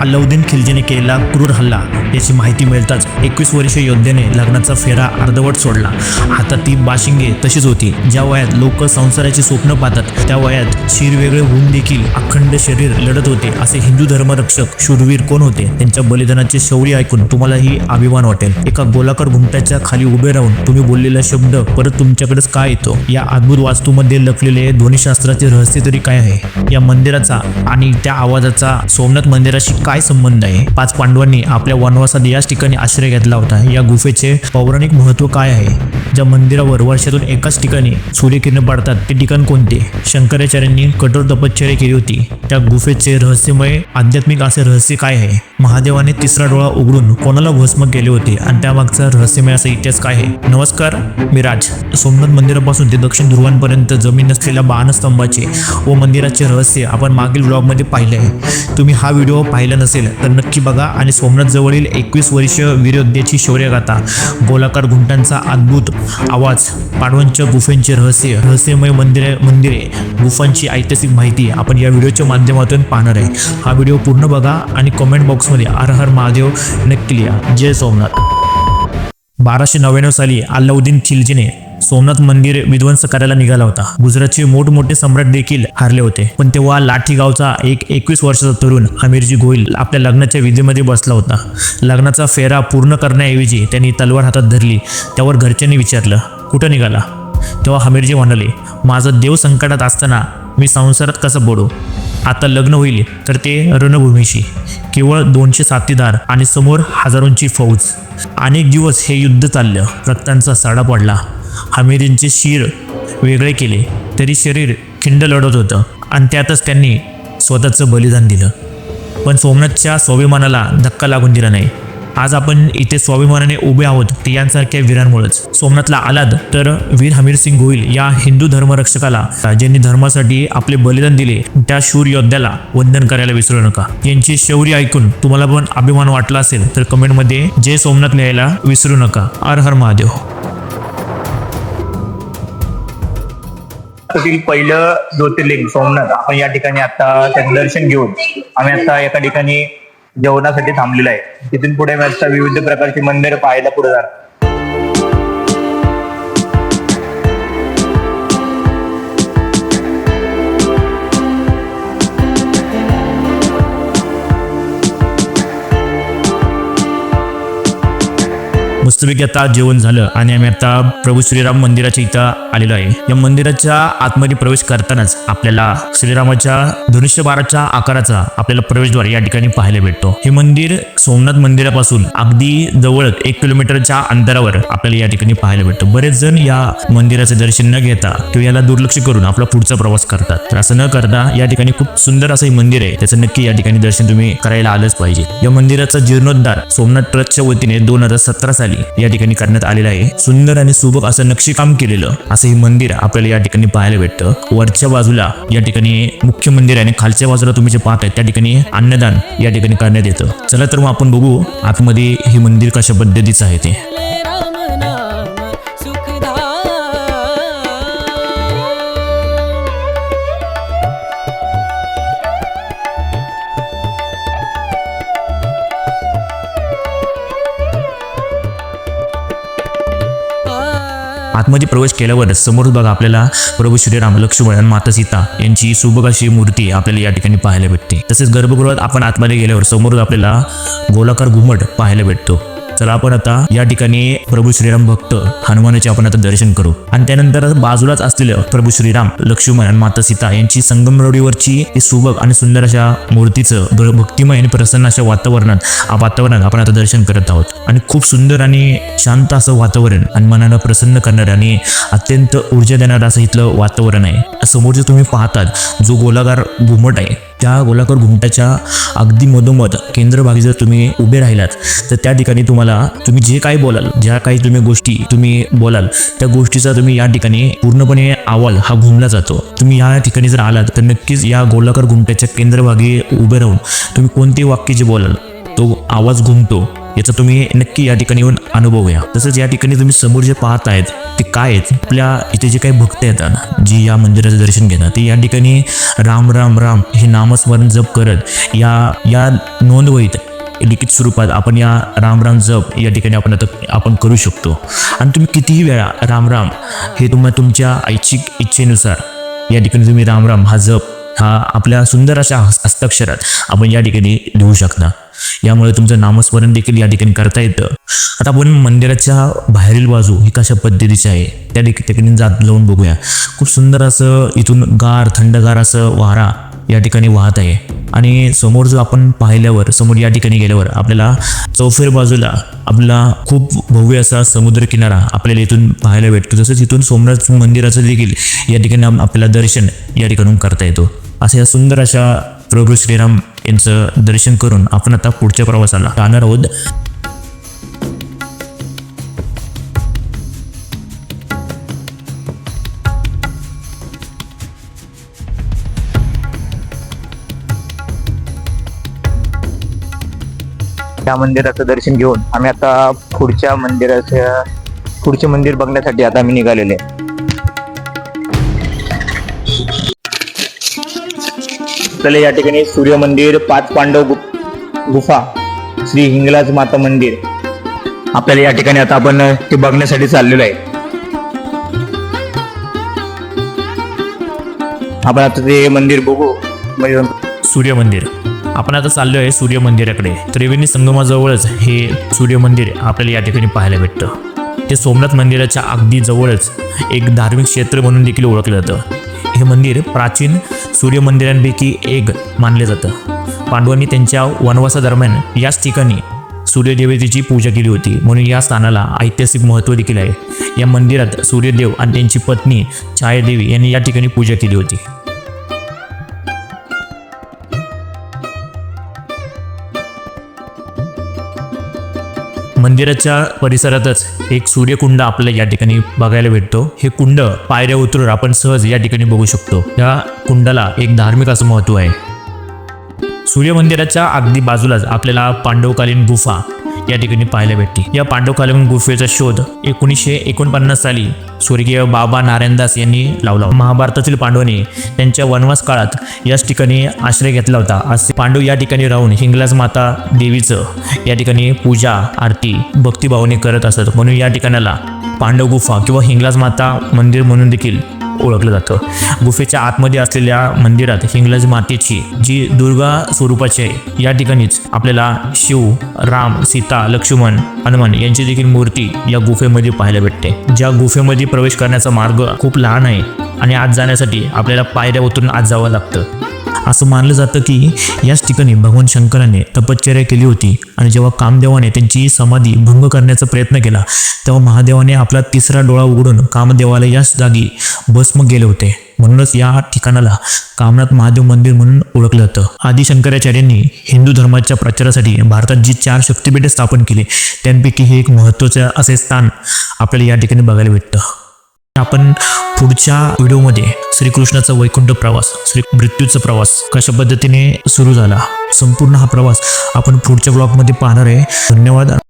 अल्लाउद्दीन खिलजीने केलेला क्रूर हल्ला. याची माहिती मिळताच एकवीस वर्षीय योद्धेने लग्नाचा फेरा अर्धवट सोडला. आता ती बाशिंगे तशीच होती. ज्या वयात लोक संसाराची स्वप्न पाहतात त्या वयात शिर वेगळे होऊन देखील अखंड शरीर लढत होते असे हिंदू धर्मरक्षक शूरवीर कोण होते? त्यांच्या बलिदानाचे शौर्य ऐकून तुम्हालाही अभिमान वाटेल. एका गोलाकार घुमट्याच्या खाली उभे राहून तुम्ही बोललेला शब्द परत तुमच्याकडेच काय येतो? या अद्भुत वास्तूमध्ये लपलेले ध्वनिशास्त्राचे रहस्य तरी काय आहे? या मंदिराचा आणि त्या आवाजाचा सोमनाथ मंदिराशी काय संबंध आहे? पाच पांडवांनी आपल्या वनवासात याच ठिकाणी आश्रय घेतला होता. या गुफेचे पौराणिक महत्त्व काय आहे? ज्या मंदिरावर वर्षातून एकाच ठिकाणी सूर्यकिरण पडतात ते ठिकाण कोणते? शंकराचार्यांनी कठोर तपश्चर्या केली होती. त्या गुफेचे रहस्यमय आध्यात्मिक असे रहस्य काय आहे? महादेवाने तिसरा डोळा उघडून कोणाला भस्म केले होते? आणि त्यामागचा रहस्यमय असा इतिहास काय आहे? नमस्कार मी राज. सोमनाथ मंदिरापासून ते दक्षिण ध्रुवांपर्यंत जमीन असलेल्या बाणस्तंभाचे व मंदिराचे रहस्य आपण मागील ब्लॉगमध्ये पाहिले आहे. तुम्ही हा व्हिडिओ पाहिला नसेल तर नक्की बघा आणि सोमनाथजवळील एकवीस वर्षीय विरोध्याची शौर्यगाथा गोलाकार घुंटांचा अद्भुत आवाज पांडवांच्या गुफेंचे रहस्य रहस्यमय मंदिरे मंदिरे गुफांची ऐतिहासिक माहिती आपण या व्हिडिओच्या माध्यमातून पाहणार आहे. हा व्हिडिओ पूर्ण बघा आणि कमेंट बॉक्स बॉक्समध्ये हर हर महादेव नक्की लिहा. जय सोमनाथ. बाराशे नव्याण्णव साली अल्लाउद्दीन खिलजीने सोमनाथ मंदिर विध्वंस करायला निघाला होता. गुजरातचे मोठमोठे सम्राट देखील हारले होते. पण तेव्हा लाठी गावचा एक एकवीस वर्षाचा तरुण हमीरजी गोईल आपल्या लग्नाच्या विधीमध्ये बसला होता. लग्नाचा फेरा पूर्ण करण्याऐवजी त्यांनी तलवार हातात धरली. त्यावर घरच्यांनी विचारलं कुठं निघाला? तेव्हा हमीरजी म्हणाले माझं देव संकटात असताना मी संसारात कसं बोडू? आता लग्न होईल तर ते रणभूमीशी. केवळ दोनशे साथीदार आणि समोर हजारोंची फौज. अनेक दिवस हे युद्ध चाललं. रक्तांचा सडा पडला. हमीरींचे शिर वेगळे केले तरी शरीर खिंड लढत होतं आणि त्यातच त्यांनी स्वतःचं बलिदान दिलं. पण सोमनाथच्या स्वाभिमानाला धक्का लागून दिला नाही. आज आपण इथे स्वाभिमानाने उभे आहोत ते यांसारख्या वीरांमुळेच. सोमनाथला आलात तर वीर हमीर सिंग गोईल या हिंदू धर्मरक्षकाला ज्यांनी धर्मासाठी आपले बलिदान दिले. त्या शूर योद्ध्याला वंदन करायला विसरू नका. यांची शौर्य ऐकून तुम्हाला पण अभिमान वाटला असेल तर कमेंटमध्ये जय सोमनाथ लिहायला विसरू नका. हर हर महादेव. पहिलं ज्योतिर्लिंग सोमनाथ आपण या ठिकाणी आता त्याचं दर्शन घेऊन आम्ही आता एका ठिकाणी जेवणासाठी थांबलेला आहे. तिथून पुढे मी विविध प्रकारची मंदिर पाहायला पुढे जाणार. मस्तपैकी आता जेवण झालं आणि आम्ही आता प्रभू श्रीराम मंदिराच्या इथं आलेलो आहे. या मंदिराच्या आतमध्ये प्रवेश करतानाच आपल्याला श्रीरामाच्या धनुष्य बाराच्या आकाराचा आपल्याला प्रवेशद्वार या ठिकाणी पाहायला भेटतो. हे मंदिर सोमनाथ मंदिरापासून अगदी जवळ एक किलोमीटरच्या अंतरावर आपल्याला या ठिकाणी पाहायला भेटतं. बरेच जण या मंदिराचे दर्शन न घेता किंवा याला दुर्लक्ष करून आपला पुढचा प्रवास करतात. तर असं न करता या ठिकाणी खूप सुंदर असं हे मंदिर आहे. त्याचं नक्की या ठिकाणी दर्शन तुम्ही करायला आलंच पाहिजे. या मंदिराचा जीर्णोद्धार सोमनाथ ट्रस्टच्या वतीने दोन हजार सतरा साली या ठिकाणी करण्यात आलेलं आहे. सुंदर आणि सुबक असं नक्षीकाम केलेलं असं हे मंदिर आपल्याला या ठिकाणी पाहायला भेटतं. वरच्या बाजूला या ठिकाणी मुख्य मंदिर आहे आणि खालच्या बाजूला तुम्ही जे पाहताय त्या ठिकाणी अन्नदान या ठिकाणी करण्यात येतं. चला तर मग आपण बघू आतमध्ये हे मंदिर कशा पद्धतीचं आहे ते. आतमध्ये प्रवेश केल्यावर समोर बघा आपल्याला प्रभू श्रीराम लक्ष्मण आणि माता सीता यांची सुबक अशी मूर्ती आपल्याला या ठिकाणी पाहायला भेटते. तसेच गर्भगृहात आपण आतमध्ये गेल्यावर समोर आपल्याला गोलाकार घुमट पाहायला भेटतो. चला आपण आता या ठिकाणी प्रभू श्रीराम भक्त हनुमानाचे आपण आता दर्शन करू. आणि त्यानंतर बाजूलाच असलेलं प्रभू श्रीराम लक्ष्मण आणि माता सीता यांची संगमरवडीवरची सुबक आणि सुंदर अशा मूर्तीचं भ- भक्तिमय आणि प्रसन्न अशा वातावरणात वातावरणात आपण आता दर्शन करत आहोत. आणि खूप सुंदर आणि शांत असं वातावरण आणि मनाला प्रसन्न करणारं आणि अत्यंत ऊर्जा देणारं असं इथलं वातावरण आहे. समोर जे तुम्ही पाहतात जो गोलाकार घुमट आहे त्या गोलाकार घुमट्याच्या अगदी मधोमध केंद्रभागी जर तुम्ही उभे राहिलात तर त्या ठिकाणी तुम्हाला तुम्ही जे काही बोलाल ज्या काही तुम्ही गोष्टी तुम्ही बोलाल त्या गोष्टीचा तुम्ही या ठिकाणी पूर्णपणे आवाज हा घुमला जातो. तुम्ही या ठिकाणी जर आलात तर नक्कीच या गोलाकार घुमट्याच्या केंद्रभागी उभे राहून तुम्ही कोणते वाक्य जे बोलाल तो आवाज घुमतो. याचा तुम्ही नक्की या ठिकाणी येऊन अनुभव घ्या तसंच या ठिकाणी तुम्ही समोर जे पाहत आहेत ते काय आहेत? आपल्या इथे जे काही भक्त येतात जी या मंदिराचं दर्शन घेतात ते या ठिकाणी राम राम राम हे नामस्मरण जप करत या या नोंदवहीत लिखित स्वरूपात आपण या राम राम जप या ठिकाणी आपण आता आपण करू शकतो. आणि तुम्ही कितीही वेळा राम राम हे तुम्हाला तुमच्या ऐच्छिक इच्छेनुसार या ठिकाणी तुम्ही राम राम हा जप हा आपल्या सुंदर अशा हस्ताक्षरात आपण या ठिकाणी लिहू शकता. यामुळे तुमचं नामस्मरण देखील या ठिकाणी करता येतं. आता आपण मंदिराच्या बाहेरील बाजू ही कशा पद्धतीची आहे त्या ठिक- ठिकाणी जात जाऊन बघूया. खूप सुंदर असं इथून गार थंडगार असं वारा या ठिकाणी वाहत आहे. आणि समोर जो आपण पाहिल्यावर समोर या ठिकाणी गेल्यावर आपल्याला चौफेर बाजूला आपला खूप भव्य असा समुद्र किनारा आपल्याला इथून पाहायला भेटतो. तसंच इथून सोमनाथ मंदिराचं देखील या ठिकाणी आपल्याला दर्शन या ठिकाणून करता येतो. अशा या सुंदर अशा प्रभू श्रीराम यांचं दर्शन करून आपण आता पुढच्या प्रवासाला जाणार आहोत त्या मंदिराचं दर्शन घेऊन आम्ही आता पुढच्या मंदिराच्या पुढचे मंदिर बघण्यासाठी आता आम्ही निघालेले आहे. आपल्याला या ठिकाणी सूर्य मंदिर पाच पांडव गु- गुफा श्री हिंगलाज माता मंदिर. आपल्याला या ठिकाणी आता आपण ते बघण्यासाठी चाललेलो आहे. आपण आता ते मंदिर बघू. म्हणजे- सूर्य मंदिर. आपण आता चाललो आहे सूर्य मंदिराकडे. त्रिवेणी संगमाजवळच हे सूर्य मंदिर आपल्याला या ठिकाणी पाहायला भेटतं. ते सोमनाथ मंदिराच्या अगदी जवळच एक धार्मिक क्षेत्र म्हणून देखील ओळखलं जातं. हे मंदिर प्राचीन सूर्य मंदिरांपैकी एक मानले जातं. पांडवांनी त्यांच्या वनवासादरम्यान याच ठिकाणी सूर्यदेवतेची पूजा केली होती. म्हणून या स्थानाला ऐतिहासिक महत्त्व देखील आहे. या मंदिरात सूर्यदेव आणि त्यांची पत्नी छायादेवी यांनी या ठिकाणी पूजा केली होती. मंदिराच्या परिसरातच एक सूर्यकुंड आपल्याला या ठिकाणी बघायला भेटतो. हे कुंड पायऱ्या उतरून आपण सहज या ठिकाणी बघू शकतो. या कुंडाला एक धार्मिक असं महत्त्व आहे. सूर्यमंदिराच्या अगदी बाजूलाच आपल्याला पांडवकालीन गुफा या ठिकाणी पाहायला भेटते. या पांडवकालीन गुफेचा शोध एकोणीसशे एकोणपन्नास साली स्वर्गीय बाबा नारायणदास यांनी लावला महाभारतातील पांडवांनी त्यांच्या वनवास काळात याच ठिकाणी आश्रय घेतला होता. असे पांडव या ठिकाणी राहून हिंगलाज माता देवीचं या ठिकाणी पूजा आरती भक्तिभावाने करत असत. म्हणून या ठिकाणाला पांडव गुफा किंवा हिंगलाज माता मंदिर म्हणून देखील ओळखलं जातं. गुफेच्या आतमध्ये असलेल्या मंदिरात हिंगलज मातेची जी दुर्गा स्वरूपाची आहे या ठिकाणीच आपल्याला शिव राम सीता लक्ष्मण हनुमान यांची देखील मूर्ती या गुफेमध्ये पाहायला भेटते. ज्या गुफेमध्ये प्रवेश करण्याचा मार्ग खूप लहान आहे आणि आत जाण्यासाठी आपल्याला पायऱ्या उतरून आत जावं लागतं. असं मानलं जातं की याच ठिकाणी भगवान शंकराने तपश्चर्या केली होती आणि जेव्हा कामदेवाने त्यांची समाधी भंग करण्याचा प्रयत्न केला तेव्हा महादेवाने आपला तिसरा डोळा उघडून कामदेवाला याच जागी भस्म गेले होते. म्हणूनच या ठिकाणाला कामनाथ महादेव मंदिर म्हणून ओळखलं जातं. आदी शंकराचार्यांनी हिंदू धर्माच्या प्रचारासाठी भारतात जी चार शक्तिपीठे स्थापन केली त्यांपैकी हे एक महत्त्वाचं असे स्थान आपल्याला या ठिकाणी बघायला भेटतं. आपण पुढच्या व्हिडिओमध्ये श्रीकृष्णाचा वैकुंठ प्रवास श्री मृत्यूचा प्रवास कशा पद्धतीने सुरू झाला संपूर्ण हा प्रवास आपण पुढच्या ब्लॉगमध्ये पाहणार आहे. धन्यवाद.